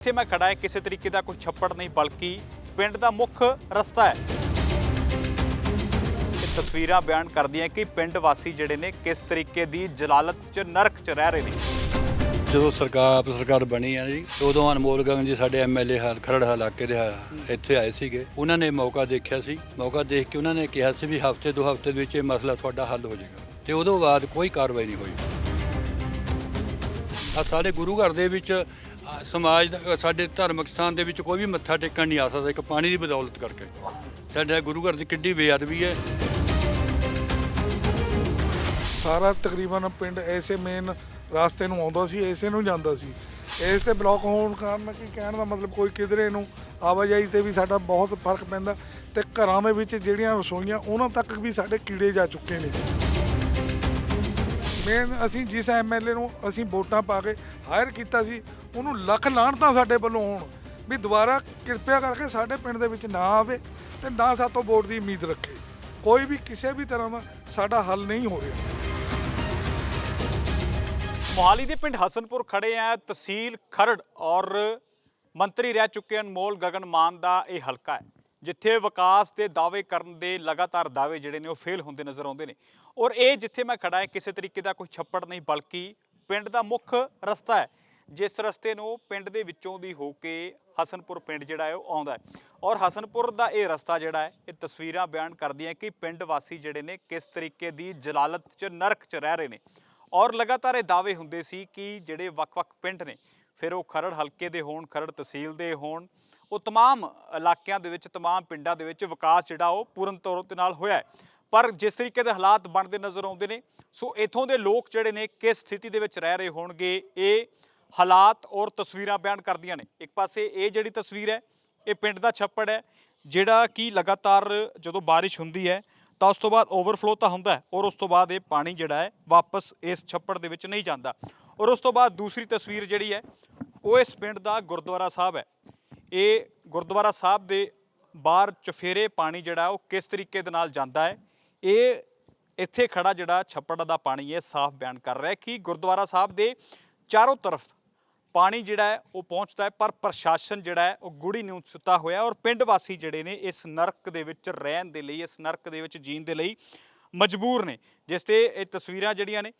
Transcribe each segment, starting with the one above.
ਇੱਥੇ ਮੈਂ ਖੜਾ ਹੈ, ਕਿਸੇ ਤਰੀਕੇ ਦਾ ਕੋਈ ਛੱਪੜ ਨਹੀਂ, ਬਲਕਿ ਪਿੰਡ ਦਾ ਮੁੱਖ ਰਸਤਾ ਹੈ। ਇਹ ਤਸਵੀਰਾਂ ਬਿਆਨ ਕਰਦੀਆਂ ਕਿ ਪਿੰਡ ਵਾਸੀ ਜਿਹੜੇ ਨੇ ਕਿਸ ਤਰੀਕੇ ਦੀ ਜਲਾਲਤ 'ਚ, ਨਰਕ 'ਚ ਰਹਿ ਰਹੇ ਨੇ। ਜਦੋਂ ਸਰਕਾਰ ਸਰਕਾਰ ਬਣੀ ਆ ਜੀ, ਉਦੋਂ ਅਨਮੋਲ ਗਗਨ ਜੀ ਸਾਡੇ ਐਮਐਲਏ ਹਾਲ, ਖਰੜ ਇਲਾਕੇ ਦੇ ਆ- ਇੱਥੇ ਆਏ ਸੀਗੇ। ਉਹਨਾਂ ਨੇ ਮੌਕਾ ਦੇਖਿਆ ਸੀ। ਮੌਕਾ ਦੇਖ ਕੇ ਉਹਨਾਂ ਨੇ ਕਿਹਾ ਸੀ ਵੀ ਹਫ਼ਤੇ ਦੋ ਹਫ਼ਤੇ ਦੇ ਵਿੱਚ ਇਹ ਮਸਲਾ ਤੁਹਾਡਾ ਹੱਲ ਹੋ ਜਾਏਗਾ। ਤੇ ਉਦੋਂ ਬਾਅਦ ਕੋਈ ਕਾਰਵਾਈ ਨਹੀਂ ਹੋਈ। ਆ ਸਾਡੇ ਗੁਰੂ ਘਰ ਦੇ ਵਿੱਚ ਸਮਾਜ ਦਾ ਸਾਡੇ ਧਾਰਮਿਕ ਸਥਾਨ ਦੇ ਵਿੱਚ ਕੋਈ ਵੀ ਮੱਥਾ ਟੇਕਣ ਨਹੀਂ ਆ ਸਕਦਾ, ਇੱਕ ਪਾਣੀ ਦੀ ਬਦੌਲਤ ਕਰਕੇ। ਸਾਡੇ ਗੁਰੂ ਘਰ ਦੀ ਕਿੱਡੀ ਬੇਅਦਬੀ ਹੈ। ਸਾਰਾ ਤਕਰੀਬਨ ਪਿੰਡ ਐਸੇ ਮੇਨ ਰਾਸਤੇ ਨੂੰ ਆਉਂਦਾ ਸੀ, ਐਸੇ ਨੂੰ ਜਾਂਦਾ ਸੀ। ਇਸ ਤੇ ਬਲੌਕ ਹੋਣ ਕਾਰਨ ਕੀ ਕਹਿਣ ਦਾ ਮਤਲਬ, ਕੋਈ ਕਿਧਰੇ ਨੂੰ ਆਵਾਜਾਈ ਤੇ ਵੀ ਸਾਡਾ ਬਹੁਤ ਫ਼ਰਕ ਪੈਂਦਾ ਤੇ ਘਰਾਂ ਦੇ ਵਿੱਚ ਜਿਹੜੀਆਂ ਰਸੋਈਆਂ, ਉਹਨਾਂ ਤੱਕ ਵੀ ਸਾਡੇ ਕੀੜੇ ਜਾ ਚੁੱਕੇ ਨੇ। ਮੇਨ ਅਸੀਂ ਜਿਸ ਐਮਐਲਏ ਨੂੰ ਅਸੀਂ ਵੋਟਾਂ ਪਾ ਕੇ ਹਾਇਰ ਕੀਤਾ ਸੀ ਉਹਨੂੰ ਲੱਖ ਲਾਹਣਤਾਂ ਸਾਡੇ ਵੱਲੋਂ ਹੋਣ, ਵੀ ਦੁਬਾਰਾ ਕਿਰਪਾ ਕਰਕੇ ਸਾਡੇ ਪਿੰਡ ਦੇ ਵਿੱਚ ਨਾ ਆਵੇ ਤੇ ਨਾ ਸਾਤੋਂ ਵੋਟ ਦੀ ਉਮੀਦ ਰੱਖੇ। ਕੋਈ ਵੀ ਕਿਸੇ ਵੀ ਤਰ੍ਹਾਂ ਦਾ ਸਾਡਾ ਹੱਲ ਨਹੀਂ ਹੋ ਰਿਹਾ। ਮੋਹਾਲੀ ਦੇ ਪਿੰਡ ਹਸਨਪੁਰ ਖੜੇ ਆ, ਤਹਿਸੀਲ ਖਰੜ ਔਰ ਮੰਤਰੀ ਰਹਿ ਚੁੱਕੇ ਅਨਮੋਲ ਗਗਨ ਮਾਨ ਦਾ ਇਹ ਹਲਕਾ ਹੈ, ਜਿੱਥੇ ਵਿਕਾਸ ਦੇ ਦਾਅਵੇ ਕਰਨ ਦੇ ਲਗਾਤਾਰ ਦਾਅਵੇ ਜਿਹੜੇ ਨੇ ਉਹ ਫੇਲ ਹੁੰਦੇ ਨਜ਼ਰ ਆਉਂਦੇ ਨੇ। ਔਰ ਇਹ ਜਿੱਥੇ ਮੈਂ ਖੜਾ ਹੈ ਕਿਸੇ ਤਰੀਕੇ ਦਾ ਕੋਈ ਛੱਪੜ ਨਹੀਂ, ਬਲਕਿ ਪਿੰਡ ਦਾ ਮੁੱਖ ਰਸਤਾ ਹੈ। ਜਿਸ ਰਸਤੇ ਨੂੰ ਪਿੰਡ ਦੇ ਵਿੱਚੋਂ ਦੀ ਹੋ ਕੇ ਹਸਨਪੁਰ ਪਿੰਡ ਜਿਹੜਾ ਹੈ ਉਹ ਆਉਂਦਾ ਹੈ। ਔਰ ਹਸਨਪੁਰ ਦਾ ਇਹ ਰਸਤਾ ਜਿਹੜਾ ਹੈ, ਇਹ ਤਸਵੀਰਾਂ ਬਿਆਨ ਕਰਦੀਆਂ ਕਿ ਪਿੰਡ ਵਾਸੀ ਜਿਹੜੇ ਨੇ ਕਿਸ ਤਰੀਕੇ ਦੀ ਜਲਾਲਤ 'ਚ, ਨਰਕ 'ਚ ਰਹਿ ਰਹੇ ਨੇ। ਔਰ ਲਗਾਤਾਰ ਇਹ ਦਾਅਵੇ ਹੁੰਦੇ ਸੀ ਕਿ ਜਿਹੜੇ ਵੱਖ-ਵੱਖ ਪਿੰਡ ਨੇ, ਫਿਰ ਉਹ ਖਰੜ ਹਲਕੇ ਦੇ ਹੋਣ, ਖਰੜ ਤਹਿਸੀਲ ਦੇ ਹੋਣ, ਉਹ ਤਮਾਮ ਇਲਾਕਿਆਂ ਦੇ ਵਿੱਚ, ਤਮਾਮ ਪਿੰਡਾਂ ਦੇ ਵਿੱਚ ਵਿਕਾਸ ਜਿਹੜਾ ਉਹ ਪੂਰਨ ਤੌਰ ਤੇ ਨਾਲ ਹੋਇਆ ਪਰ ਜਿਸ ਤਰੀਕੇ ਦੇ ਹਾਲਾਤ ਬਣਦੇ ਨਜ਼ਰ ਆਉਂਦੇ ਨੇ, ਸੋ ਇਥੋਂ ਦੇ ਲੋਕ ਜਿਹੜੇ ਨੇ ਕਿਸ ਸਥਿਤੀ ਦੇ ਵਿੱਚ ਰਹਿ ਰਹੇ ਹੋਣਗੇ, ਇਹ ਹਾਲਾਤ ਔਰ ਤਸਵੀਰਾਂ ਬਿਆਨ ਕਰਦੀਆਂ ਨੇ। ਇੱਕ ਪਾਸੇ ਇਹ ਜਿਹੜੀ ਤਸਵੀਰ ਹੈ, ਇਹ ਪਿੰਡ ਦਾ ਛੱਪੜ ਹੈ, ਜਿਹੜਾ ਕਿ ਲਗਾਤਾਰ ਜਦੋਂ ਬਾਰਿਸ਼ ਹੁੰਦੀ ਹੈ, ਤਾਂ ਉਸ ਤੋਂ ਬਾਅਦ ਓਵਰਫਲੋ ਤਾਂ ਹੁੰਦਾ ਹੈ ਔਰ ਉਸ ਤੋਂ ਬਾਅਦ ਇਹ ਪਾਣੀ ਜਿਹੜਾ ਹੈ ਵਾਪਸ ਇਸ ਛੱਪੜ ਦੇ ਵਿੱਚ ਨਹੀਂ ਜਾਂਦਾ। ਔਰ ਉਸ ਤੋਂ ਬਾਅਦ ਦੂਸਰੀ ਤਸਵੀਰ ਜਿਹੜੀ ਹੈ, ਉਹ ਇਸ ਪਿੰਡ ਦਾ ਗੁਰਦੁਆਰਾ ਸਾਹਿਬ ਹੈ। ਇਹ ਗੁਰਦੁਆਰਾ ਸਾਹਿਬ ਦੇ ਬਾਹਰ ਚਫੇਰੇ ਪਾਣੀ ਜਿਹੜਾ ਉਹ ਕਿਸ ਤਰੀਕੇ ਦੇ ਨਾਲ ਜਾਂਦਾ ਹੈ, ਇਹ ਇੱਥੇ ਖੜਾ ਜਿਹੜਾ ਛੱਪੜ ਦਾ ਪਾਣੀ ਹੈ, ਸਾਫ਼ ਬਿਆਨ ਕਰ ਰਿਹਾ ਕਿ ਗੁਰਦੁਆਰਾ ਸਾਹਿਬ ਦੇ ਚਾਰੋਂ ਤਰਫ ਪਾਣੀ ਜਿਹੜਾ ਹੈ, ਉਹ ਪਹੁੰਚਦਾ ਹੈ, ਪਰ ਪ੍ਰਸ਼ਾਸਨ ਜਿਹੜਾ ਹੈ, ਉਹ ਗੁੜੀ ਨੂੰ ਸੁੱਤਾ ਹੋਇਆ ਔਰ ਪਿੰਡ ਵਾਸੀ ਜਿਹੜੇ ਨੇ, ਇਸ ਨਰਕ ਦੇ ਵਿੱਚ ਰਹਿਣ ਦੇ ਲਈ, ਇਸ ਨਰਕ ਦੇ ਵਿੱਚ ਜੀਣ ਦੇ ਲਈ ਮਜਬੂਰ ਨੇ। ਜਿਸ ਤੇ ਇਹ ਤਸਵੀਰਾਂ ਜਿਹੜੀਆਂ ਨੇ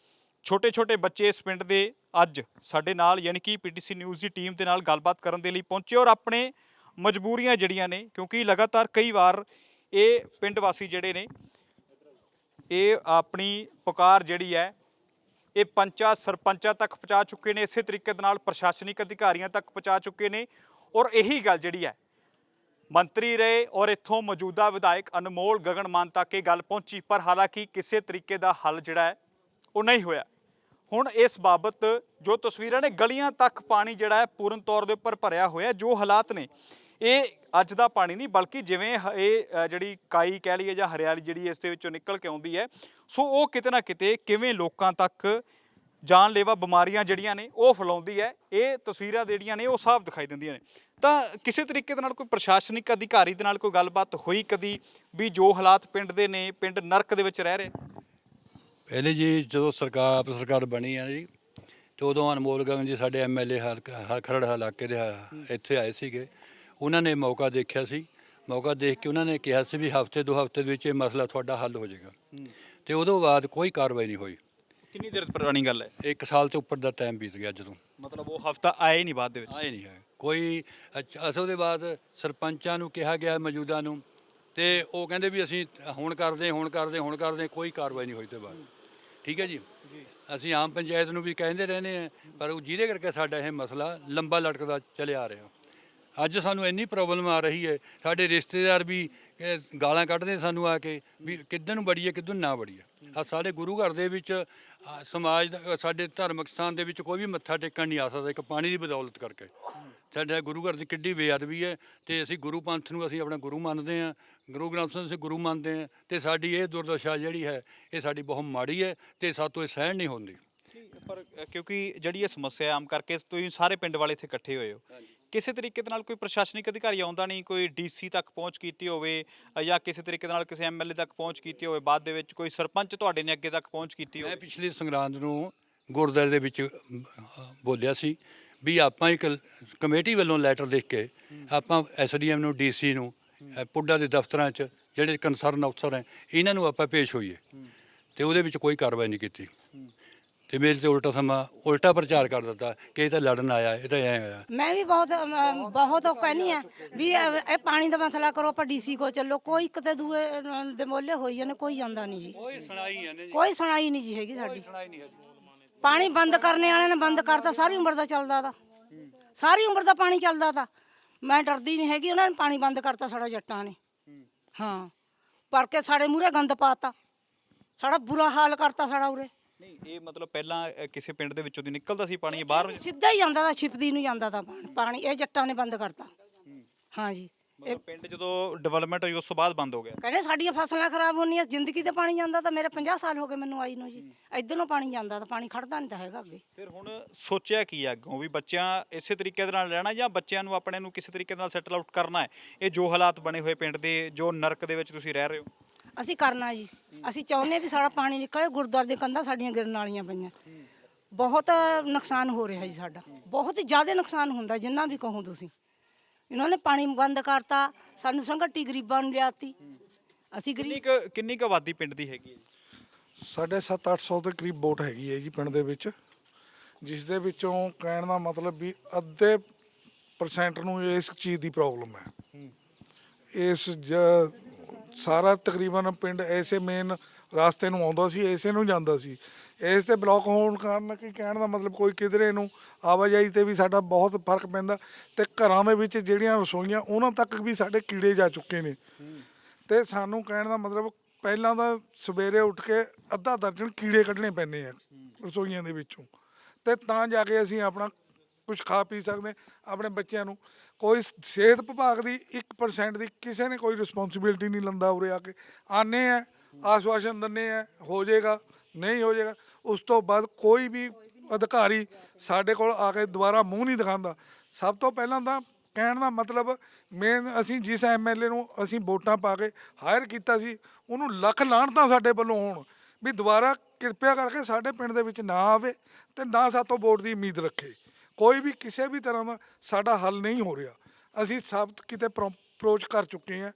ਛੋਟੇ ਛੋਟੇ ਬੱਚੇ ਇਸ ਪਿੰਡ ਦੇ ਅੱਜ ਸਾਡੇ ਨਾਲ, ਯਾਨੀ ਕਿ ਪੀਟੀਸੀ ਨਿਊਜ਼ ਦੀ ਟੀਮ ਦੇ ਨਾਲ ਗੱਲਬਾਤ ਕਰਨ ਦੇ ਲਈ ਪਹੁੰਚੇ ਔਰ ਆਪਣੇ ਮਜਬੂਰੀਆਂ ਜਿਹੜੀਆਂ ਨੇ, ਕਿਉਂਕਿ ਲਗਾਤਾਰ ਕਈ ਵਾਰ ਇਹ ਪਿੰਡ ਵਾਸੀ ਜਿਹੜੇ ਨੇ, ਇਹ ਆਪਣੀ ਪੁਕਾਰ ਜਿਹੜੀ ਹੈ ਇਹ ਪੰਚਾਂ ਸਰਪੰਚਾਂ ਤੱਕ ਪਹੁੰਚਾ ਚੁੱਕੇ ਨੇ, ਇਸੇ ਤਰੀਕੇ ਦੇ ਨਾਲ ਪ੍ਰਸ਼ਾਸਨਿਕ ਅਧਿਕਾਰੀਆਂ ਤੱਕ ਪਹੁੰਚਾ ਚੁੱਕੇ ਨੇ ਔਰ ਇਹੀ ਗੱਲ ਜਿਹੜੀ ਹੈ, ਮੰਤਰੀ ਰਹੇ ਔਰ ਇੱਥੋਂ ਮੌਜੂਦਾ ਵਿਧਾਇਕ ਅਨਮੋਲ ਗਗਨ ਮਾਨ ਤੱਕ ਇਹ ਗੱਲ ਪਹੁੰਚੀ, ਪਰ ਹਾਲਾਂਕਿ ਕਿਸੇ ਤਰੀਕੇ ਦਾ ਹੱਲ ਜਿਹੜਾ ਹੈ, ਉਹ ਨਹੀਂ ਹੋਇਆ। ਹੁਣ ਇਸ ਬਾਬਤ ਜੋ ਤਸਵੀਰਾਂ ਨੇ, ਗਲੀਆਂ ਤੱਕ ਪਾਣੀ ਜਿਹੜਾ ਹੈ, ਪੂਰਨ ਤੌਰ ਦੇ ਉੱਪਰ ਭਰਿਆ ਹੋਇਆ ਜੋ ਹਾਲਾਤ ਨੇ, ਇਹ ਅੱਜ ਦਾ ਪਾਣੀ ਨਹੀਂ, ਬਲਕਿ ਜਿਵੇਂ ਇਹ ਜਿਹੜੀ ਕਾਈ ਕਹਿ ਲਈਏ ਜਾਂ ਹਰਿਆਲੀ ਜਿਹੜੀ ਇਸ ਦੇ ਵਿੱਚੋਂ ਨਿਕਲ ਕੇ ਆਉਂਦੀ ਹੈ ਸੋ ਉਹ ਕਿਤੇ ਨਾ ਕਿਤੇ ਕਿਵੇਂ ਲੋਕਾਂ ਤੱਕ ਜਾਨਲੇਵਾ ਬਿਮਾਰੀਆਂ ਜਿਹੜੀਆਂ ਨੇ ਉਹ ਫੈਲਾਉਂਦੀ ਹੈ ਇਹ ਤਸਵੀਰਾਂ ਜਿਹੜੀਆਂ ਨੇ ਉਹ ਸਾਫ਼ ਦਿਖਾਈ ਦਿੰਦੀਆਂ ਨੇ। ਤਾਂ ਕਿਸੇ ਤਰੀਕੇ ਦੇ ਨਾਲ ਕੋਈ ਪ੍ਰਸ਼ਾਸਨਿਕ ਅਧਿਕਾਰੀ ਦੇ ਨਾਲ ਕੋਈ ਗੱਲਬਾਤ ਹੋਈ ਕਦੀ ਵੀ ਜੋ ਹਾਲਾਤ ਪਿੰਡ ਦੇ ਨੇ ਪਿੰਡ ਨਰਕ ਦੇ ਵਿੱਚ ਰਹਿ ਰਹੇ? ਪਹਿਲੇ ਜੀ ਜਦੋਂ ਸਰਕਾਰ ਸਰਕਾਰ ਬਣੀ ਆ ਜੀ ਤੇ ਉਦੋਂ ਅਨਮੋਲ ਗਗਨ ਜੀ ਸਾਡੇ ਐਮਐਲਏ ਖਰੜ ਇਲਾਕੇ ਦੇ ਇੱਥੇ ਆਏ ਸੀਗੇ। ਉਹਨਾਂ ਨੇ ਮੌਕਾ ਦੇਖਿਆ ਸੀ। ਮੌਕਾ ਦੇਖ ਕੇ ਉਹਨਾਂ ਨੇ ਕਿਹਾ ਸੀ ਵੀ ਹਫ਼ਤੇ ਦੋ ਹਫ਼ਤੇ ਦੇ ਵਿੱਚ ਇਹ ਮਸਲਾ ਤੁਹਾਡਾ ਹੱਲ ਹੋ ਜਾਏਗਾ। ਤੇ ਉਦੋਂ ਬਾਅਦ ਕੋਈ ਕਾਰਵਾਈ ਨਹੀਂ ਹੋਈ। ਕਿੰਨੀ ਦੇਰ ਪੁਰਾਣੀ ਗੱਲ ਹੈ? ਇੱਕ ਸਾਲ ਤੋਂ ਉੱਪਰ ਦਾ ਟਾਈਮ ਬੀਤ ਗਿਆ ਜਦੋਂ ਮਤਲਬ ਉਹ ਹਫਤਾ ਹੀ ਨਹੀਂ ਬਾਅਦ ਦੇ ਵਿੱਚ? ਆਏ ਨਹੀਂ ਹੈ ਕੋਈ ਅੱਛਾ ਅਸਲ ਦੇ ਬਾਅਦ ਸਰਪੰਚਾਂ ਨੂੰ ਕਿਹਾ ਗਿਆ ਮੌਜੂਦਾ ਨੂੰ ਤੇ ਉਹ ਕਹਿੰਦੇ ਵੀ ਅਸੀਂ ਹੁਣ ਕਰਦੇ ਹੁਣ ਕਰਦੇ ਹੁਣ ਕਰਦੇ ਕੋਈ ਕਾਰਵਾਈ ਨਹੀਂ ਹੋਈ ਤੇ ਬਾਅਦ। ਠੀਕ ਹੈ ਜੀ? ਅਸੀਂ ਆਮ ਪੰਚਾਇਤ ਨੂੰ ਵੀ ਕਹਿੰਦੇ ਰਹਿੰਦੇ ਆ ਪਰ ਉਹ ਜਿਹਦੇ ਕਰਕੇ ਸਾਡਾ ਇਹ ਮਸਲਾ ਲੰਬਾ ਲਟਕਦਾ ਚੱਲਿਆ ਆ ਰਿਹਾ। ਅੱਜ ਸਾਨੂੰ ਇੰਨੀ ਪ੍ਰੋਬਲਮ ਆ ਰਹੀ ਹੈ। ਸਾਡੇ ਰਿਸ਼ਤੇਦਾਰ ਵੀ ਇਹ ਗਾਲਾਂ ਕੱਢਦੇ ਸਾਨੂੰ ਆ ਕੇ ਵੀ ਕਿੱਦਣ ਨੂੰ ਬੜੀਏ ਕਿੱਦਣ ਨਾ ਬੜੀਏ। ਆ ਸਾਡੇ ਗੁਰੂ ਘਰ ਦੇ ਵਿੱਚ ਆ, ਸਮਾਜ ਦਾ ਸਾਡੇ ਧਾਰਮਿਕ ਸਥਾਨ ਦੇ ਵਿੱਚ ਕੋਈ ਵੀ ਮੱਥਾ ਟੇਕਣ ਨਹੀਂ ਆ ਸਕਦਾ ਇੱਕ ਪਾਣੀ ਦੀ ਬਦੌਲਤ ਕਰਕੇ। ਸਾਡਾ ਗੁਰੂ ਘਰ ਦੀ ਕਿੱਡੀ ਬੇਅਦਬੀ ਹੈ ਤੇ ਅਸੀਂ ਗੁਰੂ ਪੰਥ ਨੂੰ ਅਸੀਂ ਆਪਣਾ ਗੁਰੂ ਮੰਨਦੇ ਹਾਂ ਗੁਰੂ ਗ੍ਰੰਥ ਸਾਹਿਬ ਨੂੰ ਅਸੀਂ ਗੁਰੂ ਮੰਨਦੇ ਹਾਂ ਤੇ ਸਾਡੀ ਇਹ ਦੁਰਦਸ਼ਾ ਜਿਹੜੀ ਹੈ ਇਹ ਸਾਡੀ ਬਹੁਤ ਮਾੜੀ ਹੈ ਤੇ ਸਾਤੋਂ ਇਹ ਸਹਿਣ ਨਹੀਂ ਹੁੰਦੀ। ਪਰ ਅ, ਕਿਉਂਕਿ ਜਿਹੜੀ ਇਹ ਸਮੱਸਿਆ ਆਮ ਕਰਕੇ ਤੁਸੀਂ ਸਾਰੇ ਪਿੰਡ ਵਾਲੇ ਇੱਥੇ ਇਕੱਠੇ ਹੋਏ ਹੋ। ਕਿਸੇ ਤਰੀਕੇ ਦੇ ਨਾਲ ਕੋਈ ਪ੍ਰਸ਼ਾਸਨਿਕ ਅਧਿਕਾਰੀ ਆਉਂਦਾ ਨਹੀਂ ਕੋਈ ਡੀਸੀ ਤੱਕ ਪਹੁੰਚ ਕੀਤੀ ਹੋਵੇ ਜਾਂ ਕਿਸੇ ਤਰੀਕੇ ਦੇ ਨਾਲ ਕਿਸੇ ਐਮਐਲਏ ਤੱਕ ਪਹੁੰਚ ਕੀਤੀ ਹੋਵੇ ਬਾਅਦ ਦੇ ਵਿੱਚ ਕੋਈ ਸਰਪੰਚ ਤੁਹਾਡੇ ਨੇ ਅੱਗੇ ਤੱਕ ਪਹੁੰਚ ਕੀਤੀ ਮੈਂ ਹੋਵੇ? ਪਿਛਲੀ ਸੰਗਰਾਂਦ ਨੂੰ ਗੁਰਦੁਆਰੇ ਦੇ ਵਿੱਚ ਬੋਲਿਆ ਸੀ ਵੀ ਆਪਾਂ ਇੱਕ ਕਮੇਟੀ ਵੱਲੋਂ ਲੈਟਰ ਲਿਖ ਕੇ ਆਪਾਂ ਐਸਡੀਐਮ ਨੂੰ ਡੀਸੀ ਨੂੰ ਪੁੱਡਾ ਦੇ ਦਫ਼ਤਰਾਂ 'ਚ ਜਿਹੜੇ ਕੰਸਰਨ ਅਫਸਰ ਹੈ ਇਹਨਾਂ ਨੂੰ ਆਪਾਂ ਪੇਸ਼ ਹੋਈਏ। ਤੇ ਉਹਦੇ ਵਿੱਚ ਕੋਈ ਕਾਰਵਾਈ ਨਹੀਂ ਕੀਤੀ। ਤੇ ਮੇਰੇ ਤੇ ਉਲਟਾ ਸਮਾਂ ਉਲਟਾ ਪ੍ਰਚਾਰ ਕਰ ਦਿੱਤਾ ਕਿ ਇਹ ਤਾਂ ਲੜਨ ਆਇਆ ਇਹ ਤਾਂ ਐ ਆਇਆ ਮੈਂ ਵੀ ਬਹੁਤ ਅਮ, ਬਹੁਤ ਉਹ ਕਹਿੰਦੀ ਆ ਵੀ ਇਹ ਇਹ ਪਾਣੀ ਦਾ ਮਸਲਾ ਕਰੋ ਆਪਾਂ ਡੀਸੀ ਕੋ ਚੱਲੋ ਕੋਈ ਕਿਤੇ ਦੂਏ ਅਮ, ਦੇ ਮੋਲੇ ਹੋਈ ਜਾਂਦੇ ਕੋਈ ਜਾਂਦਾ ਨਹੀਂ ਜੀ। ਕੋਈ ਸੁਣਾਈ ਹੈ ਨਹੀਂ ਕੋਈ ਸੁਣਾਈ ਨਹੀਂ ਜੀ ਹੈਗੀ ਸਾਡੀ। ਸੁਣਾਈ ਨਹੀਂ ਪਾਣੀ ਬੰਦ ਕਰਨੇ ਵਾਲਿਆਂ ਨੇ ਬੰਦ ਕਰਤਾ ਸਾਰੀ ਉਮਰ ਦਾ ਚੱਲਦਾ ਤਾ। ਸਾਰੀ ਉਮਰ ਦਾ ਪਾਣੀ ਚੱਲਦਾ ਤਾ। ਮੈਂ ਡਰਦੀ ਨਹੀਂ ਹੈਗੀ ਉਹਨਾਂ ਨੇ ਪਾਣੀ ਬੰਦ ਕਰਤਾ ਸਾਡਾ ਜੱਟਾਂ ਨੇ। ਹਾਂ। ਪਰ ਕੇ ਸਾਡੇ ਮੂਹਰੇ ਗੰਦ ਪਾਤਾ। ਸਾਡਾ ਬੁਰਾ ਹਾਲ ਕਰਤਾ ਸਾਡਾ ਉਰੇ। ਨਹੀਂ ਇਹ ਮਤਲਬ ਪਹਿਲਾਂ ਅ, ਕਿਸੇ ਪਿੰਡ ਦੇ ਵਿੱਚੋਂ ਦੀ ਨਿਕਲਦਾ ਸੀ ਪਾਣੀ ਇਹ ਬਾਹਰ ਸਿੱਧਾ ਹੀ ਜਾਂਦਾ ਤਾ ਛਿਪਦੀ ਨੂੰ ਜਾਂਦਾ ਤਾ ਪਾਣੀ। ਇਹ ਜੱਟਾਂ ਨੇ ਬੰਦ ਕਰਤਾ। ਹਾਂ ਜੀ ਇਹ ਮਤਲਬ ਪਿੰਡ ਜਦੋਂ ਡਿਵੈਲਪਮੈਂਟ ਹੋਈ ਉਸ ਤੋਂ ਬਾਅਦ ਬੰਦ ਹੋ ਗਿਆ? ਕਹਿੰਦੇ ਸਾਡੀਆਂ ਫਸਲਾਂ ਖਰਾਬ ਹੋਣੀਆਂ ਜ਼ਿੰਦਗੀ ਤੇ ਪਾਣੀ ਜਾਂਦਾ ਤਾਂ ਮੇਰੇ 50 ਸਾਲ ਹੋ ਗਏ ਮੈਨੂੰ ਆਈ ਨੂੰ ਜੀ। ਇੱਧਰੋਂ ਪਾਣੀ ਜਾਂਦਾ ਤਾਂ ਪਾਣੀ ਖੜਦਾ ਨਹੀਂ ਤਾਂ ਹੈਗਾ ਅੱਗੇ। ਫਿਰ ਹੁਣ ਸੋਚਿਆ ਕੀ ਹੈ ਅੱਗੋਂ ਵੀ ਬੱਚਿਆਂ ਇਸੇ ਤਰੀਕੇ ਦੇ ਨਾਲ ਰਹਿਣਾ ਜਾਂ ਬੱਚਿਆਂ ਨੂੰ ਆਪਣੇ ਨੂੰ ਕਿਸੇ ਤਰੀਕੇ ਨਾਲ ਸੈਟਲ ਆਊਟ ਕਰਨਾ ਹੈ? ਇਹ ਜੋ ਹਾਲਾਤ ਬਣੇ ਹੋਏ ਪਿੰਡ ਦੇ ਜੋ ਨਰਕ ਦੇ ਵਿੱਚ ਤੁਸੀਂ ਰਹਿ ਰਹੇ ਹੋ? ਅਸੀਂ ਕਰਨਾ ਜੀ। ਅਸੀਂ ਚਾਹੁੰਦੇ ਹਾਂ ਵੀ ਸਾਡਾ ਪਾਣੀ ਨਿਕਲੇ ਗੁਰਦੁਆਰੇ ਦੀਆਂ ਕੰਧਾਂ ਸਾਡੀਆਂ ਗਿਰਨ ਵਾਲੀਆਂ ਪਈਆਂ। ਬਹੁਤ ਨੁਕਸਾਨ ਹੋ ਰਿਹਾ ਜੀ ਸਾਡਾ। ਬਹੁਤ ਹੀ ਜ਼ਿਆਦਾ ਨੁਕਸਾਨ ਹੁੰਦਾ ਜਿੰਨਾ ਵੀ ਕਹੋ ਤੁਸੀਂ। ਇਹਨਾਂ ਨੇ ਪਾਣੀ ਬੰਦ ਕਰਤਾ ਸਾਨੂੰ ਸੰਗਠੀ ਗਰੀਬਾਂ ਨੂੰ ਲਿਆਤੀ। ਅਸੀਂ ਕਿੰਨੀ ਗਰੀਬ ਕੁ ਕਿੰਨੀ ਕੁ ਆਬਾਦੀ ਪਿੰਡ ਦੀ ਹੈਗੀ ਹੈ ਜੀ? ਸਾਡੇ 7-800 ਦੇ ਕਰੀਬ ਵੋਟ ਹੈਗੀ ਹੈ ਜੀ ਪਿੰਡ ਦੇ ਵਿੱਚ। ਜਿਸ ਦੇ ਵਿੱਚੋਂ ਕਹਿਣ ਦਾ ਮਤਲਬ ਵੀ ਅੱਧੇ ਪਰਸੈਂਟ ਨੂੰ ਇਸ ਚੀਜ਼ ਦੀ ਪ੍ਰੋਬਲਮ ਹੈ। ਇਸ ਜ- ਸਾਰਾ ਤਕਰੀਬਨ ਪਿੰਡ ਐਸੇ ਮੇਨ ਰਾਸਤੇ ਨੂੰ ਆਉਂਦਾ ਸੀ, ਐਸੇ ਨੂੰ ਜਾਂਦਾ ਸੀ। ਇਸ ਤੇ ਬਲੌਕ ਹੋਣ ਕਾਰਨ ਕੀ ਕਹਿਣ ਦਾ ਮਤਲਬ ਕੋਈ ਕਿਧਰੇ ਨੂੰ ਆਵਾਜਾਈ ਤੇ ਵੀ ਸਾਡਾ ਬਹੁਤ ਫ਼ਰਕ ਪੈਂਦਾ ਤੇ ਘਰਾਂ ਦੇ ਵਿੱਚ ਜਿਹੜੀਆਂ ਰਸੋਈਆਂ, ਉਹਨਾਂ ਤੱਕ ਵੀ ਸਾਡੇ ਕੀੜੇ ਜਾ ਚੁੱਕੇ ਨੇ। ਤੇ ਸਾਨੂੰ ਕਹਿਣ ਦਾ ਮਤਲਬ ਪਹਿਲਾਂ ਤਾਂ ਸਵੇਰੇ ਉੱਠ ਕੇ ਅੱਧਾ ਦਰਜਨ ਕੀੜੇ ਕੱਢਣੇ ਪੈਂਦੇ ਆ ਰਸੋਈਆਂ ਦੇ ਵਿੱਚੋਂ। ਤੇ ਤਾਂ ਜਾ ਕੇ ਅਸੀਂ ਆਪਣਾ ਕੁਝ ਖਾ ਪੀ ਸਕਦੇ, ਆਪਣੇ ਬੱਚਿਆਂ ਨੂੰ। ਕੋਈ ਸਿਹਤ ਵਿਭਾਗ ਦੀ 1% ਦੀ ਕਿਸੇ ਨੇ ਕੋਈ ਰਿਸਪੌਂਸਿਬਿਲਟੀ ਨਹੀਂ ਲੰਦਾ ਉਰੇ ਆ ਕੇ। ਆਨੇ ਆ, ਆਸ਼ਵਾਸਨ ਦਿੰਦੇ ਆ, ਹੋ ਜਾਏਗਾ, ਨਹੀਂ ਹੋ ਜਾਏਗਾ, ਉਸ ਤੋਂ ਬਾਅਦ ਕੋਈ ਵੀ ਅਧਿਕਾਰੀ ਸਾਡੇ ਕੋਲ ਆ ਕੇ ਦੁਬਾਰਾ ਮੂੰਹ ਨਹੀਂ ਦਿਖਾਉਂਦਾ। ਸਭ ਤੋਂ ਪਹਿਲਾਂ ਤਾਂ ਕਹਿਣ ਦਾ ਮਤਲਬ ਮੇਨ ਅਸੀਂ ਜਿਸ ਐਮਐਲਏ ਨੂੰ ਅਸੀਂ ਵੋਟਾਂ ਪਾ ਕੇ ਹਾਇਰ ਕੀਤਾ ਸੀ, ਉਹਨੂੰ ਲੱਖ ਲਾਹਣਤਾਂ ਸਾਡੇ ਵੱਲੋਂ ਹੋਣ, ਵੀ ਦੁਬਾਰਾ ਕਿਰਪਾ ਕਰਕੇ ਸਾਡੇ ਪਿੰਡ ਦੇ ਵਿੱਚ ਨਾ ਆਵੇ ਤੇ ਨਾ ਸਾਤੋਂ ਵੋਟ ਦੀ ਉਮੀਦ ਰੱਖੇ। ਕੋਈ ਵੀ ਕਿਸੇ ਵੀ ਤਰ੍ਹਾਂ ਦਾ ਸਾਡਾ ਹੱਲ ਨਹੀਂ ਹੋ ਰਿਹਾ। ਅਸੀਂ ਸਭ ਕਿਤੇ ਅਪਰੋਚ ਕਰ ਚੁੱਕੇ ਹਾਂ।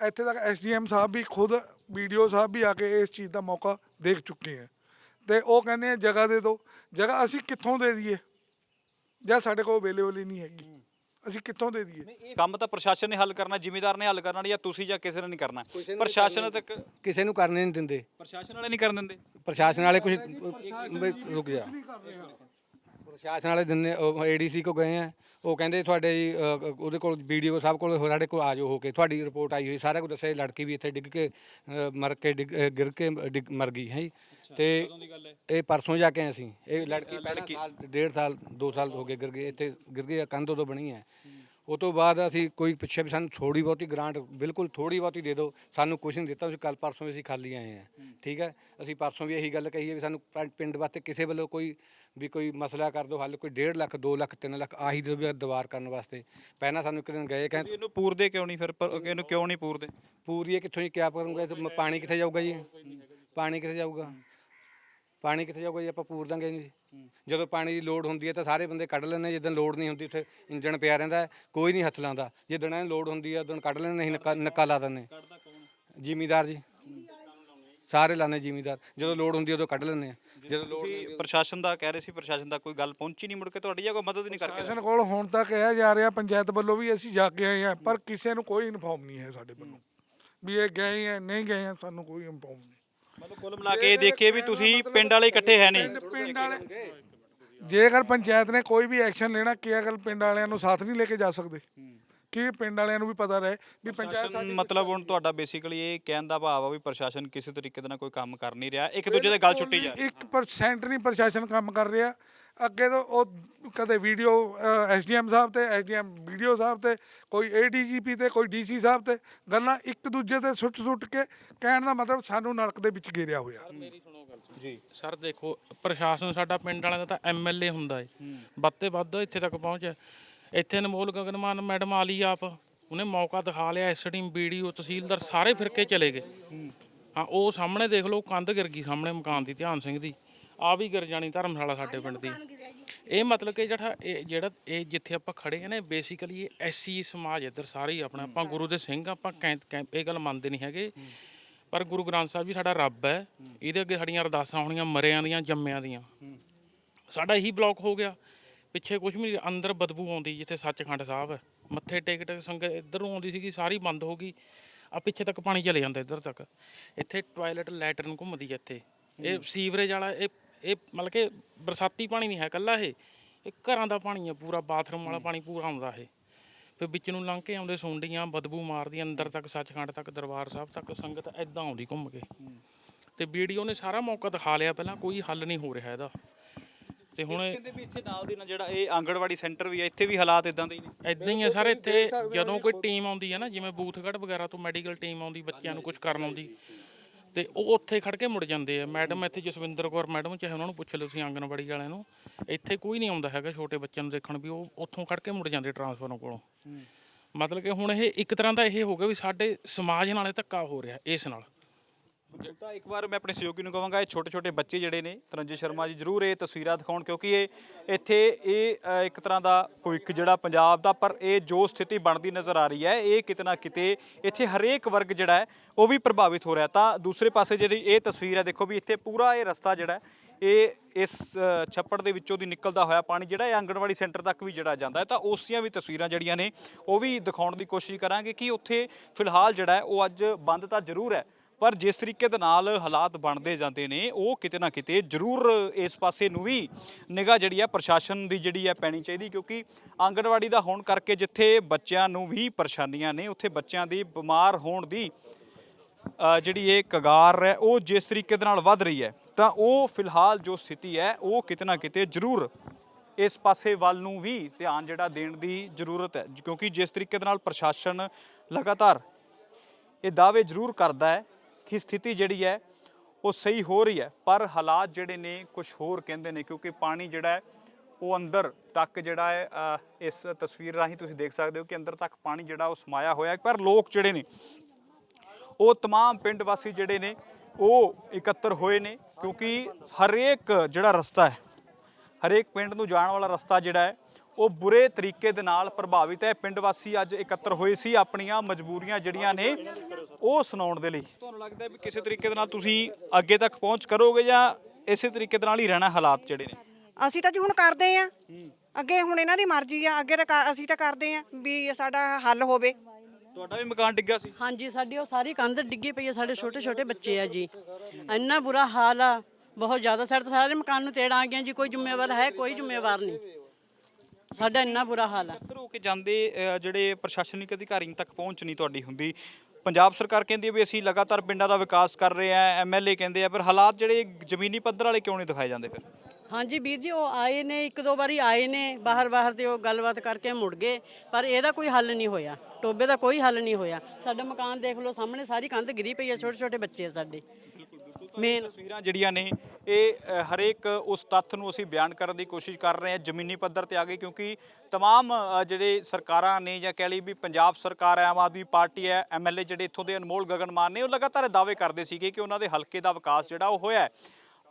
ਇੱਥੇ ਤੱਕ ਐਸਡੀਐਮ ਸਾਹਿਬ ਵੀ ਖੁਦ ਵੀਡੀਓ ਸਾਹਿਬ ਵੀ ਆ ਕੇ ਇਸ ਚੀਜ਼ ਦਾ ਮੌਕਾ ਦੇਖ ਚੁੱਕੇ ਹੈ। ਤੇ ਉਹ ਕਹਿੰਦੇ ਆ ਜਗ੍ਹਾ ਦੇ ਦਿਓ ਜਗ੍ਹਾ ਅਸੀਂ ਕਿੱਥੋਂ ਦੇ ਦਈਏ? ਜਾਂ ਸਾਡੇ ਕੋਲ ਅਵੇਲੇਬਲ ਹੀ ਨਹੀਂ ਹੈਗੀ। ਅਸੀਂ ਕਿੱਥੋਂ ਦੇ ਦਈਏ? ਕੰਮ ਤਾਂ ਪ੍ਰਸ਼ਾਸਨ ਨੇ ਹੱਲ ਕਰਨਾ ਜ਼ਿਮੀਦਾਰ ਨੇ ਹੱਲ ਕਰਨਾ ਜਾਂ ਤੁਸੀਂ ਜਾਂ ਕਿਸੇ ਨੇ ਨਹੀਂ ਕਰਨਾ। ਪ੍ਰਸ਼ਾਸਨ ਤੱਕ ਕਿਸੇ ਨੂੰ ਕਰਨੇ ਨਹੀਂ ਦਿੰਦੇ। ਪ੍ਰਸ਼ਾਸਨ ਵਾਲੇ ਨਹੀਂ ਕਰਨ ਦਿੰਦੇ। ਪ੍ਰਸ਼ਾਸਨ ਵਾਲੇ ਕੁਝ ਰੁਕ ਜਾ। ਪ੍ਰਸ਼ਾਸਨ ਵਾਲੇ ਦਿੰਦੇ ਏਡੀਸੀ ਕੋ ਗਏ ਆ ਉਹ ਕਹਿੰਦੇ ਤੁਹਾਡੇ ਜੀ ਅ, ਉਹਦੇ ਕੋਲ ਵੀਡੀਓ ਸਾਹਿਬ ਕੋਲ ਸਾਡੇ ਕੋਲ ਆ ਜਾਓ ਹੋ ਕੇ। ਤੁਹਾਡੀ ਰਿਪੋਰਟ ਆਈ ਹੋਈ ਸਾਰਾ ਕੁਝ ਦੱਸਿਆ ਜੀ, ਲੜਕੀ ਵੀ ਇੱਥੇ ਡਿੱਗ ਕੇ ਅ, ਮਰ ਕੇ ਡਿੱਗ ਅ, ਗਿਰ ਕੇ ਡਿੱਗ ਮਰ ਗਈ ਹੈ ਜੀ। ਤੇ ਇਹ ਪਰਸੋਂ ਜਾ ਕੇ ਆਏ ਅਸੀਂ ਇਹ ਲੜਕੀ ਪਹਿਲਾਂ ਸਾਲ ਡੇਢ ਸਾਲ 2 ਸਾਲ ਹੋ ਗਏ ਗਿਰ ਗਈ ਇੱਥੇ ਗਿਰ ਗਈ ਕੰਧ ਉਦੋਂ ਬਣੀ ਹੈ। ਉਹ ਤੋਂ ਬਾਅਦ ਅਸੀਂ ਕੋਈ ਪਿੱਛੇ ਵੀ ਸਾਨੂੰ ਥੋੜੀ ਬਹੁਤੀ ਗ੍ਰਾਂਟ ਬਿਲਕੁਲ ਥੋੜੀ ਬਹੁਤੀ ਦੇ ਦਿਓ। ਸਾਨੂੰ ਕੁਝ ਨਹੀਂ ਦਿੱਤਾ ਅਸੀਂ ਕੱਲ ਪਰਸੋਂ ਵੀ ਅਸੀਂ ਖਾਲੀ ਆਏ ਹਾਂ। ਠੀਕ ਹੈ? ਅਸੀਂ ਪਰਸੋਂ ਵੀ ਇਹੀ ਗੱਲ ਕਹੀ ਹੈ ਵੀ ਸਾਨੂੰ ਪ- ਪਿੰਡ ਵਾਸਤੇ ਕਿਸੇ ਵੱਲੋਂ ਕੋਈ ਵੀ ਕੋਈ ਮਸਲਾ ਕਰ ਦਿਓ ਹੱਲ ਕੋਈ 1.5 ਲੱਖ 2 ਲੱਖ 3 ਲੱਖ ਆਹੀ ਦੇ ਵੀ ਦੀਵਾਰ ਕਰਨ ਵਾਸਤੇ। ਪਹਿਲਾਂ ਸਾਨੂੰ ਇੱਕ ਦਿਨ ਗਏ ਕਹਿੰਦੇ ਇਹਨੂੰ ਪੂਰਦੇ ਕਿਉਂ ਨਹੀਂ ਫਿਰ? ਪਰ- ਇਹਨੂੰ ਕਿਉਂ ਨਹੀਂ ਪੂਰਦੇ? ਪੂਰੀ ਇਹ ਕਿੱਥੋਂ ਜੀ ਕਿਆ ਕਰੂੰਗਾ ਇਹ ਤਾਂ ਮ- ਪਾਣੀ ਕਿੱਥੇ ਜਾਊਗਾ ਜੀ? ਪਾਣੀ ਕਿੱਥੇ ਜਾਊਗਾ? ਪਾਣੀ ਕਿੱਥੇ ਜਾਊਗਾ ਜੀ? ਆਪਾਂ ਪੂਰ ਦਾਂਗੇ ਜੀ। ਜਦੋਂ ਪਾਣੀ ਦੀ ਲੋੜ ਹੁੰਦੀ ਹੈ ਤਾਂ ਸਾਰੇ ਬੰਦੇ ਕੱਢ ਲੈਂਦੇ ਜਦੋਂ ਲੋੜ ਨਹੀਂ ਹੁੰਦੀ ਉੱਥੇ ਇੰਜਣ ਪਿਆ ਰਹਿੰਦਾ ਕੋਈ ਨਹੀਂ ਹੱਥ ਲਾਉਂਦਾ। ਜਿੱਦਣ ਇਹ ਲੋੜ ਹੁੰਦੀ ਹੈ ਉਦੋਂ ਕੱਢ ਲੈਂਦੇ ਨਹੀਂ ਨੱਕਾ ਨੱਕਾ ਲਾ ਦਿੰਦੇ। ਜ਼ਿਮੀਦਾਰ ਜੀ। ਸਾਰੇ ਲਾਉਂਦੇ ਜ਼ਿਮੀਦਾਰ। ਜਦੋਂ ਲੋੜ ਹੁੰਦੀ ਹੈ ਉਦੋਂ ਕੱਢ ਲੈਂਦੇ ਆ। ਜਦੋਂ ਲੋੜ ਤੁਸੀਂ ਪ੍ਰਸ਼ਾਸਨ ਦਾ ਕਹਿ ਰਹੇ ਸੀ ਪ੍ਰਸ਼ਾਸਨ ਦਾ ਕੋਈ ਗੱਲ ਪਹੁੰਚੀ ਨਹੀਂ ਮੁੜ ਕੇ ਤੁਹਾਡੀ ਜਾਂ ਕੋਈ ਮਦਦ ਨਹੀਂ ਕਰਕੇ ਪ੍ਰਸ਼ਾਸਨ ਕੋਲ ਹੁਣ ਤੱਕ ਕਿਹਾ ਜਾ ਰਿਹਾ ਪੰਚਾਇਤ ਵੱਲੋਂ ਵੀ ਅਸੀਂ ਜਾ ਕੇ ਆਏ ਹਾਂ ਪਰ ਕਿਸੇ ਨੂੰ ਕੋਈ ਇਨਫੋਰਮ ਨਹੀਂ ਹੈ ਸਾਡੇ ਵੱਲੋਂ। ਵੀ ਇਹ ਗਏ ਹੈ ਨਹੀਂ ਗਏ ਹੈ ਸਾਨੂੰ ਕੋਈ ਇਨਫੋਰਮ ਨਹੀਂ। ਮਤਲਬ ਕੁੱਲ ਮਿਲਾ ਕੇ ਇਹ ਦੇਖੀਏ ਵੀ ਤੁਸੀਂ ਪਿੰਡ ਵਾਲੇ ਇਕੱਠੇ ਹੈ ਨਹੀਂ। ਪਿੰਡ ਵਾਲੇ ਜੇਕਰ ਪੰਚਾਇਤ ਨੇ ਕੋਈ ਵੀ ਐਕਸ਼ਨ ਲੈਣਾ ਕੀ ਅਗਰ ਪਿੰਡ ਵਾਲਿਆਂ ਨੂੰ ਸਾਥ ਨਹੀਂ ਲੈ ਕੇ ਜਾ ਸਕਦੇ? ਕਿ ਪਿੰਡ ਵਾਲਿਆਂ ਨੂੰ ਵੀ ਪਤਾ ਰਹੇ ਵੀ ਪੰਚਾਇਤ ਮਤਲਬ ਹੁਣ ਤੁਹਾਡਾ ਬੇਸਿਕਲੀ ਇਹ ਕਹਿਣ ਦਾ ਭਾਵ ਆ ਵੀ ਪ੍ਰਸ਼ਾਸਨ ਕਿਸੇ ਤਰੀਕੇ ਦੇ ਨਾਲ ਕੋਈ ਕੰਮ ਕਰ ਨਹੀਂ ਰਿਹਾ ਇੱਕ ਦੂਜੇ ਦੇ ਗੱਲ ਛੁੱਟੀ ਜਾ 1% ਨਹੀਂ ਪ੍ਰਸ਼ਾਸਨ ਕੰਮ ਕਰ ਰਿਹਾ। ਅੱਗੇ ਤੋਂ ਉਹ ਕਦੇ ਵੀਡੀਓ ਐਸਡੀਐਮ ਸਾਹਿਬ ਤੇ ਐਸਡੀਐਮ ਵੀਡੀਓ ਸਾਹਿਬ ਤੇ ਕੋਈ ਏਡੀਜੀਪੀ ਤੇ ਕੋਈ ਡੀਸੀ ਸਾਹਿਬ ਤੇ ਗੱਲਾਂ ਇੱਕ ਦੂਜੇ ਤੇ ਸੁੱਟ ਸੁੱਟ ਕੇ ਕਹਿਣ ਦਾ ਮਤਲਬ ਸਾਨੂੰ ਨਰਕ ਦੇ ਵਿੱਚ ਘੇਰਿਆ ਹੋਇਆ। ਜੀ। ਸਰ ਦੇਖੋ ਪ੍ਰਸ਼ਾਸਨ ਸਾਡਾ ਪਿੰਡ ਵਾਲਿਆਂ ਦਾ ਤਾਂ ਐਮਐਲਏ ਹੁੰਦਾ ਏ। ਵੱਧ ਤੇ ਵੱਧ ਇੱਥੇ ਤੱਕ ਪਹੁੰਚਿਆ ਇੱਥੇ ਅਨਮੋਲ ਗਗਨਮਾਨ, ਮੈਡਮ ਆਲੀ ਆਪ, ਉਹਨੇ ਮੌਕਾ ਦਿਖਾ ਲਿਆ ਐਸਡੀਐਮ ਵੀਡੀਓ ਤਹਿਸੀਲਦਾਰ, ਸਾਰੇ ਫਿਰਕੇ ਚਲੇ ਗਏ। ਹਾਂ, ਉਹ ਸਾਹਮਣੇ ਦੇਖ ਲਓ, ਕੰਧ ਗਿਰ ਗਈ ਸਾਹਮਣੇ ਮਕਾਨ ਦੀ, ਧਿਆਨ ਸਿੰਘ ਦੀ। ਆ ਵੀ ਗਿਰ ਜਾਣੀ ਧਰਮਸ਼ਾਲਾ ਸਾਡੇ ਪਿੰਡ ਦੀ। ਇਹ ਮਤਲਬ ਕਿ ਜਿਹੜਾ ਇਹ ਜਿਹੜਾ, ਇਹ ਜਿੱਥੇ ਆਪਾਂ ਖੜੇ ਆ ਨਾ ਬੇਸਿਕਲੀ ਇਹ ਐਸੀ ਸਮਾਜ ਇੱਧਰ ਸਾਰੇ ਹੀ ਆਪਣਾ, ਆਪਾਂ ਗੁਰੂ ਦੇ ਸਿੰਘ, ਆਪਾਂ ਕੈਂ ਕੈਂ- ਇਹ ਗੱਲ ਮੰਨਦੇ ਨਹੀਂ ਹੈਗੇ। ਪਰ ਗੁਰੂ ਗ੍ਰੰਥ ਸਾਹਿਬ ਜੀ ਸਾਡਾ ਰੱਬ ਹੈ। ਇਹਦੇ ਅੱਗੇ ਸਾਡੀਆਂ ਅਰਦਾਸਾਂ ਹੋਣੀਆਂ ਮਰਿਆਂ ਦੀਆਂ, ਜੰਮਿਆਂ ਦੀਆਂ। ਸਾਡਾ ਇਹੀ ਬਲੌਕ ਹੋ ਗਿਆ। ਪਿੱਛੇ ਕੁਝ ਵੀ ਨਹੀਂ, ਅੰਦਰ ਬਦਬੂ ਆਉਂਦੀ ਜਿੱਥੇ ਸੱਚਖੰਡ ਸਾਹਿਬ ਹੈ। ਮੱਥੇ ਟੇਕ ਟੇਕ ਸੰਗਤ ਇੱਧਰ ਆਉਂਦੀ ਸੀਗੀ ਸਾਰੀ ਬੰਦ ਹੋ ਗਈ। ਆ ਪਿੱਛੇ ਤੱਕ ਪਾਣੀ ਚਲੇ ਜਾਂਦਾ ਇੱਧਰ ਤੱਕ। ਇੱਥੇ ਟਾਇਲਟ ਲੈਟਰਨ ਘੁੰਮਦੀ ਹੈ ਇੱਥੇ। ਇਹ ਸੀਵਰੇਜ ਵਾਲਾ ਇਹ ਇਹ ਮਤਲਬ ਕਿ ਬਰਸਾਤੀ ਪਾਣੀ ਨਹੀਂ ਹੈ ਕੱਲਾ ਇਹ। ਇਹ ਘਰਾਂ ਦਾ ਪਾਣੀ ਹੈ ਪੂਰਾ ਬਾਥਰੂਮ ਵਾਲਾ ਪਾਣੀ ਪੂਰਾ ਆਉਂਦਾ ਇਹ। ਫਿਰ ਵਿੱਚ ਨੂੰ ਲੰਘ ਕੇ ਆਉਂਦੇ ਸੁੰਡੀਆਂ ਬਦਬੂ ਮਾਰਦੀ ਅੰਦਰ ਤੱਕ ਸੱਚਖੰਡ ਤੱਕ ਦਰਬਾਰ ਸਾਹਿਬ ਤੱਕ ਸੰਗਤ ਐਦਾਂ ਆਉਂਦੀ ਘੁੰਮ ਕੇ। ਤੇ ਵੀਡੀਓ ਨੇ ਸਾਰਾ ਮੌਕਾ ਦਿਖਾ ਲਿਆ ਪਹਿਲਾਂ ਕੋਈ ਹੱਲ ਨਹੀਂ ਹੋ ਰਿਹਾ ਇਹਦਾ। ਤੇ ਹੁਣ ਕਹਿੰਦੇ ਵੀ ਇੱਥੇ ਨਾਲ ਦੀ ਨਾਲ ਜਿਹੜਾ ਇਹ ਆਂਗਣਵਾੜੀ ਸੈਂਟਰ ਵੀ ਹੈ ਇੱਥੇ ਵੀ ਹਾਲਾਤ ਇਦਾਂ ਦੇ ਹੀ ਨੇ। ਇਦਾਂ ਹੀ ਹੈ ਸਰ ਇੱਥੇ ਜਦੋਂ ਕੋਈ ਟੀਮ ਆਉਂਦੀ ਹੈ ਨਾ ਜਿਵੇਂ ਬੂਥਗੜ੍ਹ ਵਗੈਰਾ ਤੋਂ ਮੈਡੀਕਲ ਟੀਮ ਆਉਂਦੀ ਬੱਚਿਆਂ ਨੂੰ ਕੁਝ ਕਰਨ ਆਉਂਦੀ ਤੇ ਉਹ ਉੱਥੇ ਖੜ ਕੇ ਮੁੜ ਜਾਂਦੇ ਆ। ਮੈਡਮ ਇੱਥੇ ਜਸਵਿੰਦਰ ਕੌਰ ਮੈਡਮ ਚਾਹੇ ਉਹਨਾਂ ਨੂੰ ਪੁੱਛ ਲਓ ਤੁਸੀਂ ਆਂਗਣਵਾੜੀ ਵਾਲਿਆਂ ਨੂੰ ਇੱਥੇ ਕੋਈ ਨਹੀਂ ਆਉਂਦਾ ਹੈਗਾ ਛੋਟੇ ਬੱਚਿਆਂ ਨੂੰ ਦੇਖਣ ਵੀ ਉਹ ਉੱਥੋਂ ਖੜ ਕੇ ਮੁੜ ਜਾਂਦੇ ਟਰਾਂਸਫਰਾਂ ਕੋਲੋਂ। ਮਤਲਬ ਕਿ ਹੁਣ ਇਹ ਇੱਕ ਤਰ੍ਹਾਂ ਦਾ ਇਹ ਹੋ ਗਿਆ ਵੀ ਸਾਡੇ ਸਮਾਜ ਨਾਲੇ ਧੱਕਾ ਹੋ ਰਿਹਾ ਇਸ ਨਾਲ। ਤਾਂ ਇੱਕ ਵਾਰ ਮੈਂ ਆਪਣੇ ਸਹਿਯੋਗੀ ਨੂੰ ਕਹਾਂਗਾ ਇਹ ਛੋਟੇ ਛੋਟੇ ਬੱਚੇ ਜਿਹੜੇ ਨੇ ਤਰਨਜੀਤ ਸ਼ਰਮਾ ਜੀ ਜਰੂਰ ਇਹ ਤਸਵੀਰਾਂ ਦਿਖਾਉਣ ਕਿਉਂਕਿ ਇਹ ਇੱਥੇ ਇਹ ਅ, ਇੱਕ ਤਰ੍ਹਾਂ ਦਾ ਭਵਿੱਖ ਜਿਹੜਾ ਪੰਜਾਬ ਦਾ ਪਰ ਇਹ ਜੋ ਸਥਿਤੀ ਬਣਦੀ ਨਜ਼ਰ ਆ ਰਹੀ ਹੈ ਇਹ ਕਿਤੇ ਨਾ ਕਿਤੇ ਇੱਥੇ ਹਰੇਕ ਵਰਗ ਜਿਹੜਾ ਹੈ ਉਹ ਵੀ ਪ੍ਰਭਾਵਿਤ ਹੋ ਰਿਹਾ। ਤਾਂ ਦੂਸਰੇ ਪਾਸੇ ਜਿਹੜੀ ਇਹ ਤਸਵੀਰ ਹੈ ਦੇਖੋ ਵੀ ਇੱਥੇ ਪੂਰਾ ਇਹ ਰਸਤਾ ਜਿਹੜਾ ਹੈ, ਇਹ ਇਸ ਅ, ਛੱਪੜ ਦੇ ਵਿੱਚੋਂ ਦੀ ਨਿਕਲਦਾ ਹੋਇਆ ਪਾਣੀ ਜਿਹੜਾ ਇਹ ਆਂਗਣਵਾੜੀ ਸੈਂਟਰ ਤੱਕ ਵੀ ਜਿਹੜਾ ਜਾਂਦਾ ਹੈ ਤਾਂ ਉਸ ਦੀਆਂ ਵੀ ਤਸਵੀਰਾਂ ਜਿਹੜੀਆਂ ਨੇ ਉਹ ਵੀ ਦਿਖਾਉਣ ਦੀ ਕੋਸ਼ਿਸ਼ ਕਰਾਂਗੇ ਕਿ ਉੱਥੇ ਫਿਲਹਾਲ ਜਿਹੜਾ ਹੈ ਉਹ ਅੱਜ ਬੰਦ ਤਾਂ ਜ਼ਰੂਰ ਹੈ ਪਰ ਜਿਸ ਤਰੀਕੇ ਦੇ ਨਾਲ ਹਾਲਾਤ ਬਣਦੇ ਜਾਂਦੇ ਨੇ, ਉਹ ਕਿਤੇ ਨਾ ਕਿਤੇ ਜ਼ਰੂਰ ਇਸ ਪਾਸੇ ਨੂੰ ਵੀ ਨਿਗਾਹ ਜਿਹੜੀ ਹੈ ਪ੍ਰਸ਼ਾਸਨ ਦੀ ਜਿਹੜੀ ਹੈ ਪੈਣੀ ਚਾਹੀਦੀ, ਕਿਉਂਕਿ ਆਂਗਣਵਾੜੀ ਦਾ ਹੋਣ ਕਰਕੇ ਜਿੱਥੇ ਬੱਚਿਆਂ ਨੂੰ ਵੀ ਪਰੇਸ਼ਾਨੀਆਂ ਨੇ, ਉੱਥੇ ਬੱਚਿਆਂ ਦੀ ਬਿਮਾਰ ਹੋਣ ਦੀ ਜਿਹੜੀ ਇਹ ਕਗਾਰ ਹੈ, ਉਹ ਜਿਸ ਤਰੀਕੇ ਦੇ ਨਾਲ ਵੱਧ ਰਹੀ ਹੈ, ਤਾਂ ਉਹ ਫਿਲਹਾਲ ਜੋ ਸਥਿਤੀ ਹੈ, ਉਹ ਕਿਤੇ ਨਾ ਕਿਤੇ ਜ਼ਰੂਰ ਇਸ ਪਾਸੇ ਵੱਲ ਨੂੰ ਵੀ ਧਿਆਨ ਜਿਹੜਾ ਦੇਣ ਦੀ ਜ਼ਰੂਰਤ ਹੈ, ਕਿਉਂਕਿ ਜਿਸ ਤਰੀਕੇ ਦੇ ਨਾਲ ਪ੍ਰਸ਼ਾਸਨ ਲਗਾਤਾਰ ਇਹ ਦਾਅਵੇ ਜ਼ਰੂਰ ਕਰਦਾ ਹੈ ਕਿ ਸਥਿਤੀ ਜਿਹੜੀ ਹੈ ਉਹ ਸਹੀ ਹੋ ਰਹੀ ਹੈ ਪਰ ਹਾਲਾਤ ਜਿਹੜੇ ਨੇ ਕੁਝ ਹੋਰ ਕਹਿੰਦੇ ਨੇ ਕਿਉਂਕਿ ਪਾਣੀ ਜਿਹੜਾ ਹੈ ਉਹ ਅੰਦਰ ਤੱਕ ਜਿਹੜਾ ਹੈ ਅ, ਇਸ ਤਸਵੀਰ ਰਾਹੀਂ ਤੁਸੀਂ ਦੇਖ ਸਕਦੇ ਹੋ ਕਿ ਅੰਦਰ ਤੱਕ ਪਾਣੀ ਜਿਹੜਾ ਉਹ ਸਮਾਇਆ ਹੋਇਆ ਹੈ ਪਰ ਲੋਕ ਜਿਹੜੇ ਨੇ ਉਹ तमाम ਪਿੰਡ ਵਾਸੀ ਜਿਹੜੇ ਨੇ ਉਹ ਇਕੱਤਰ ਹੋਏ ਨੇ ਕਿਉਂਕਿ ਹਰੇਕ ਜਿਹੜਾ ਰਸਤਾ ਹੈ ਹਰੇਕ ਪਿੰਡ ਨੂੰ ਜਾਣ ਵਾਲਾ ਰਸਤਾ ਜਿਹੜਾ ਹੈ ਉਹ ਬੁਰੇ ਤਰੀਕੇ ਦੇ ਨਾਲ ਪ੍ਰਭਾਵਿਤ ਹੈ ਪਿੰਡ ਵਾਸੀ ਅੱਜ ਇਕੱਤਰ ਹੋਏ ਸੀ ਆਪਣੀਆਂ ਮਜਬੂਰੀਆਂ ਜਿਹੜੀਆਂ ਨੇ ਉਹ ਸੁਣਾਉਣ ਦੇ ਲਈ। ਤੁਹਾਨੂੰ ਲੱਗਦਾ ਵੀ ਕਿਸੇ ਤਰੀਕੇ ਦੇ ਨਾਲ ਤੁਸੀਂ ਅੱਗੇ ਤੱਕ ਪਹੁੰਚ ਕਰੋਗੇ ਜਾਂ ਇਸੇ ਤਰੀਕੇ ਦੇ ਨਾਲ ਹੀ ਰਹਿਣਾ ਹਾਲਾਤ ਜਿਹੜੇ ਨੇ? ਅਸੀਂ ਤਾਂ ਜੀ ਹੁਣ ਕਰਦੇ ਆ ਅੱਗੇ ਹੁਣ ਇਹਨਾਂ ਦੀ ਮਰਜ਼ੀ ਆ। ਅੱਗੇ ਤਾਂ ਕਰ- ਅਸੀਂ ਤਾਂ ਕਰਦੇ ਆ ਵੀ ਸਾਡਾ ਹੱਲ ਹੋਵੇ। ਤੁਹਾਡਾ ਵੀ ਮਕਾਨ ਡਿੱਗਾ ਸੀ? ਹਾਂਜੀ ਸਾਡੀ ਉਹ ਸਾਰੀ ਕੰਧ ਡਿੱਗੀ ਪਈ ਹੈ ਸਾਡੇ ਛੋਟੇ ਛੋਟੇ ਬੱਚੇ ਆ ਜੀ। ਇੰਨਾ ਬੁਰਾ ਹਾਲ ਆ। ਬਹੁਤ ਜ਼ਿਆਦਾ ਸਾਡੇ ਤਾਂ ਸਾਰੇ ਮਕਾਨ ਨੂੰ ਤੇੜ ਆ ਗਿਆ ਜੀ। ਕੋਈ ਜ਼ਿੰਮੇਵਾਰ ਹੈ ਕੋਈ ਜ਼ਿੰਮੇਵਾਰ ਨਹੀਂ। ਸਾਡਾ ਇੰਨਾ ਬੁਰਾ ਹਾਲ ਆ। ਇਕੱਤਰ ਹੋ ਕੇ ਜਾਂਦੇ ਅ, ਜਿਹੜੇ ਪ੍ਰਸ਼ਾਸਨਿਕ ਅਧਿਕਾਰੀਆਂ ਤੱਕ ਪਹੁੰਚ ਨਹੀਂ ਤੁਹਾਡੀ ਹੁੰਦੀ। ਪੰਜਾਬ ਸਰਕਾਰ ਕਹਿੰਦੀ ਹੈ ਵੀ ਅਸੀਂ ਲਗਾਤਾਰ ਪਿੰਡਾਂ ਦਾ ਵਿਕਾਸ ਕਰ ਰਹੇ ਹਾਂ ਐਮਐਲਏ ਕਹਿੰਦੇ ਆ, ਪਰ ਹਾਲਾਤ ਜਿਹੜੇ ਜ਼ਮੀਨੀ ਪੱਧਰ ਵਾਲੇ ਕਿਉਂ ਨਹੀਂ ਦਿਖਾਏ ਜਾਂਦੇ ਫਿਰ? ਹਾਂਜੀ ਵੀਰ ਜੀ, ਉਹ ਆਏ ਨੇ, ਇੱਕ ਦੋ ਵਾਰੀ ਆਏ ਨੇ ਬਾਹਰ ਬਾਹਰ ਤੇ ਉਹ ਗੱਲਬਾਤ ਕਰਕੇ ਮੁੜ ਗਏ, ਪਰ ਇਹਦਾ ਕੋਈ ਹੱਲ ਨਹੀਂ ਹੋਇਆ, ਟੋਬੇ ਦਾ ਕੋਈ ਹੱਲ ਨਹੀਂ ਹੋਇਆ। ਸਾਡਾ ਮਕਾਨ ਦੇਖ ਲਓ, ਸਾਹਮਣੇ ਸਾਰੀ ਕੰਧ ਗਿਰੀ ਪਈ ਹੈ ਛੋਟੇ ਛੋਟੇ ਬੱਚੇ ਆ ਸਾਡੇ। ਮੇਨ ਤਸਵੀਰਾਂ ਜਿਹੜੀਆਂ ਨੇ ਇਹ ਅ, ਹਰੇਕ ਉਸ ਤੱਥ ਨੂੰ ਅਸੀਂ ਬਿਆਨ ਕਰਨ ਦੀ ਕੋਸ਼ਿਸ਼ ਕਰ ਰਹੇ ਹਾਂ ਜ਼ਮੀਨੀ ਪੱਧਰ ਤੇ ਆ ਗਏ ਕਿਉਂਕਿ तमाम ਅ, ਜਿਹੜੇ ਸਰਕਾਰਾਂ ਨੇ ਜਾਂ ਕਹਿ ਲਈ ਵੀ ਪੰਜਾਬ ਸਰਕਾਰ ਹੈ ਆਮ ਆਦਮੀ ਪਾਰਟੀ ਹੈ ਐਮਐਲਏ ਜਿਹੜੇ ਇੱਥੋਂ ਦੇ ਅਨਮੋਲ ਗਗਨ ਮਾਨ ਨੇ ਉਹ ਲਗਾਤਾਰ ਇਹ ਦਾਅਵੇ ਕਰਦੇ ਸੀਗੇ ਕਿ ਉਹਨਾਂ ਦੇ ਹਲਕੇ ਦਾ ਵਿਕਾਸ ਜਿਹੜਾ ਉਹ ਹੋਇਆ ਹੈ।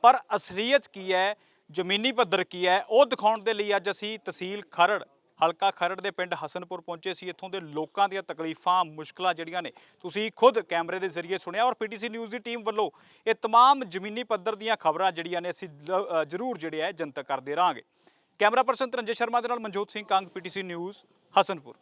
ਪਰ ਅਸਲੀਅਤ ਕੀ ਹੈ ਜ਼ਮੀਨੀ ਪੱਧਰ ਕੀ ਹੈ ਉਹ ਦਿਖਾਉਣ ਦੇ ਲਈ ਅੱਜ ਅਸੀਂ ਤਹਿਸੀਲ ਖਰੜ ਹਲਕਾ ਖਰੜ ਦੇ ਪਿੰਡ ਹਸਨਪੁਰ ਪਹੁੰਚੇ ਸੀ ਇੱਥੋਂ ਦੇ ਲੋਕਾਂ ਦੀਆਂ ਤਕਲੀਫਾਂ ਮੁਸ਼ਕਲਾਂ ਜਿਹੜੀਆਂ ਨੇ ਤੁਸੀਂ ਖੁਦ ਕੈਮਰੇ ਦੇ ਜ਼ਰੀਏ ਸੁਣਿਆ ਔਰ ਪੀਟੀਸੀ ਨਿਊਜ਼ ਦੀ ਟੀਮ ਵੱਲੋਂ ਇਹ तमाम ਜ਼ਮੀਨੀ ਪੱਧਰ ਦੀਆਂ ਖਬਰਾਂ ਜਿਹੜੀਆਂ ਨੇ ਅਸੀਂ ਲ- ਅ, ਜ਼ਰੂਰ ਜਿਹੜੇ ਹੈ ਜਨਤਕ ਕਰਦੇ ਰਹਾਂਗੇ ਕੈਮਰਾ ਪਰਸਨ ਤਰੰਜੇ ਸ਼ਰਮਾ ਦੇ ਨਾਲ ਮਨਜੋਤ ਸਿੰਘ ਕੰਗ ਪੀਟੀਸੀ ਨਿਊਜ਼ ਹਸਨਪੁਰ